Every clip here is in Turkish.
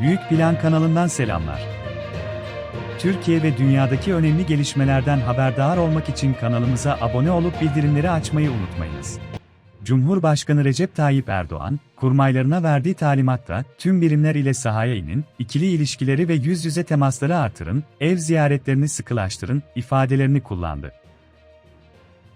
Büyük Plan kanalından selamlar. Türkiye ve dünyadaki önemli gelişmelerden haberdar olmak için kanalımıza abone olup bildirimleri açmayı unutmayınız. Cumhurbaşkanı Recep Tayyip Erdoğan, kurmaylarına verdiği talimatta tüm birimler ile sahaya inin, ikili ilişkileri ve yüz yüze temasları artırın, ev ziyaretlerini sıkılaştırın ifadelerini kullandı.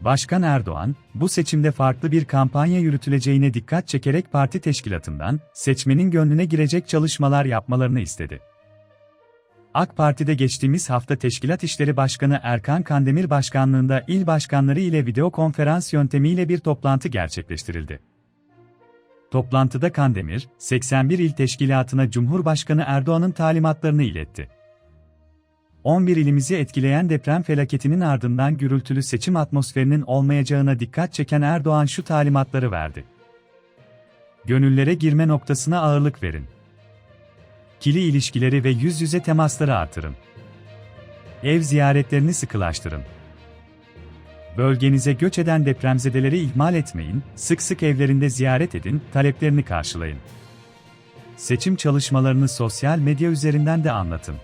Başkan Erdoğan, bu seçimde farklı bir kampanya yürütüleceğine dikkat çekerek parti teşkilatından, seçmenin gönlüne girecek çalışmalar yapmalarını istedi. AK Parti'de geçtiğimiz hafta Teşkilat İşleri Başkanı Erkan Kandemir başkanlığında il başkanları ile video konferans yöntemiyle bir toplantı gerçekleştirildi. Toplantıda Kandemir, 81 il teşkilatına Cumhurbaşkanı Erdoğan'ın talimatlarını iletti. 11 ilimizi etkileyen deprem felaketinin ardından gürültülü seçim atmosferinin olmayacağına dikkat çeken Erdoğan şu talimatları verdi. Gönüllere girme noktasına ağırlık verin. Kili ilişkileri ve yüz yüze temasları artırın. Ev ziyaretlerini sıkılaştırın. Bölgenize göç eden depremzedeleri ihmal etmeyin, sık sık evlerinde ziyaret edin, taleplerini karşılayın. Seçim çalışmalarını sosyal medya üzerinden de anlatın.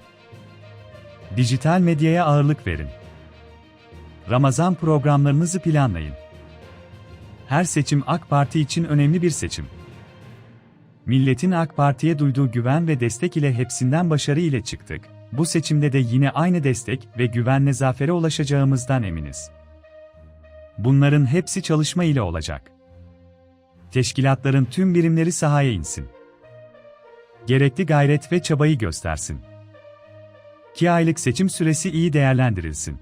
Dijital medyaya ağırlık verin. Ramazan programlarınızı planlayın. Her seçim AK Parti için önemli bir seçim. Milletin AK Parti'ye duyduğu güven ve destek ile hepsinden başarı ile çıktık. Bu seçimde de yine aynı destek ve güvenle zafere ulaşacağımızdan eminiz. Bunların hepsi çalışma ile olacak. Teşkilatların tüm birimleri sahaya insin. Gerekli gayret ve çabayı göstersin. 2 aylık seçim süresi iyi değerlendirilsin.